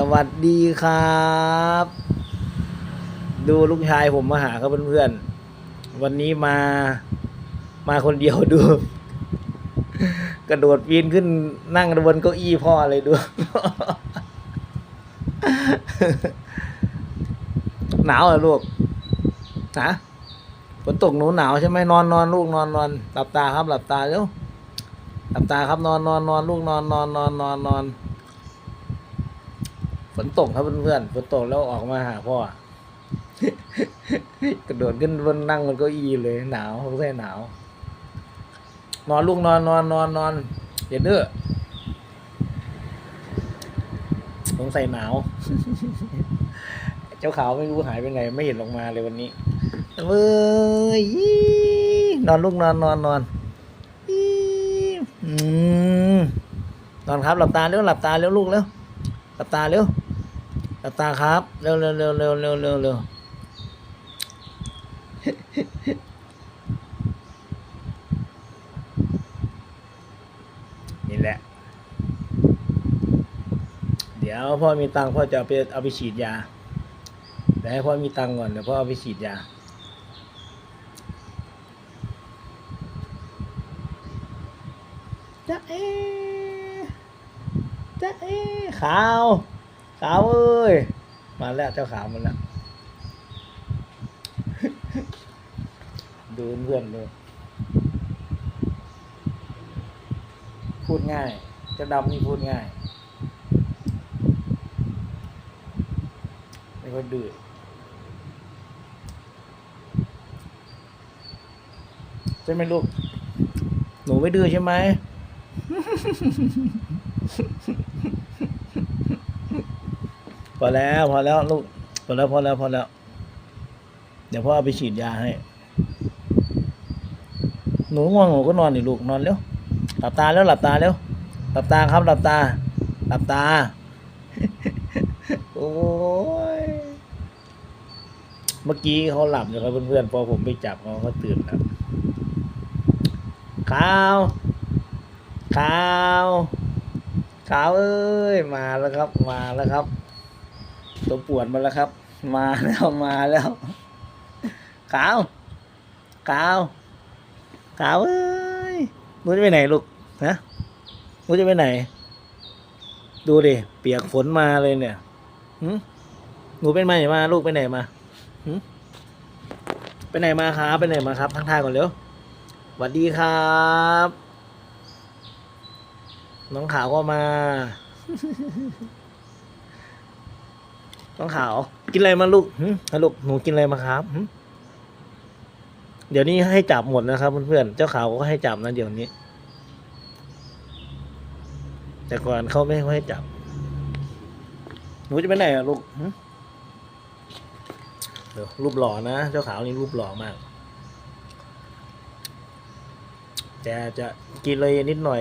สวัสดีครับ ดูลูกชายผมมาหาครับเพื่อนๆ วันนี้มา มาคนเดียวดู กระโดดปีนขึ้นนั่งบนเก้าอี้พ่อเลยดู หนาวเหรอลูกนะฝนตกหนูหนาวใช่ไหมนอนนอนลูกนอนนอนหลับตาครับ หลับตาเร็วหลับตาครับนอนนอนนอนลูกนอนนอนนอนนอนนอน ฝนตกครับเพื่อนๆฝนตกแล้วออกมาหาพ่อ กระโดดขึ้นบนนั่งบนเก้าอี้เลยหนาวสงสัยหนาว นอนลูกนอนนอนนอนนอนอย่าเด้อสงสัยหนาว เจ้าขาวไม่รู้หายไปไหนไม่เห็นลงมาเลยวันนี้เว้ยนอนลูกนอนนอนนอนอืมนอนครับหลับตาเร็วหลับตาเร็วลูกเร็วหลับตาเร็ว หลับตาครับ เร็วเร็วเร็วเร็วเร็วเร็วเร็วนี่แหละ เดี๋ยวพ่อมีตังค์พ่อจะเอาไปเอาไปฉีดยาเดี๋ยวให้พ่อมีตังค์ก่อนเดี๋ยวพ่อเอาไปฉีดยาจะเอจะเอขาว ขาวเอ้ย มาแล้วเจ้าขาวมาแล้วดูเพื่อนดูพูดง่าย เจ้าดำนี่พูดง่ายไม่ค่อยดื้อใช่ไหมลูก หนูไม่ดื้อใช่ไหม อแล้วพอแล้วลูกพอแล้วพอแล้วพอแล้ว เดี๋ยวพ่อเอาไปฉีดยาให้ หนูง่วงหนูก็นอนดิลูกนอนเร็วหลับตาแล้วหลับตาเร็วหลับตาครับหลับตา หลับตา โอ้ยเมื่อกี้เขาหลับอยู่ครับเพื่อนๆพอผมไปจับเขาเขาตื่นแล้วขาวขาวขาวเอ้ยมาแล้วครับ มาแล้วครับ ตัวปวดมาแล้วครับ มาแล้วมาแล้วขาวขาวขาวเอ้ยหนูจะไปไหนลูกนะหนูจะไปไหน ดูดิเปียกฝนมาเลยเนี่ยหึหนูเป็นมาไหนมา ลูกไปไหนมาหึไปไหนมาครับไปไหนมาครับทักทายก่อนเร็วสวัสดีครับ น้องขาวก็มา น้องขาว กินอะไรมาลูกหึฮะลูกหนูกินอะไรมาครับเดี๋ยวนี้ให้จับหมดนะครับเพื่อนๆเจ้าขาวก็ให้จับนะเดี๋ยวนี้ แต่ก่อนเขาไม่ให้จับ หนูจะไปไหนอะลูกเดี๋ยวรูปหล่อนะเจ้าขาวนี่รูปหล่อมากแต่จะกินเลยนิดหน่อย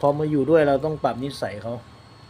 พอมาอยู่ด้วยเราต้องปรับนิสัยเขา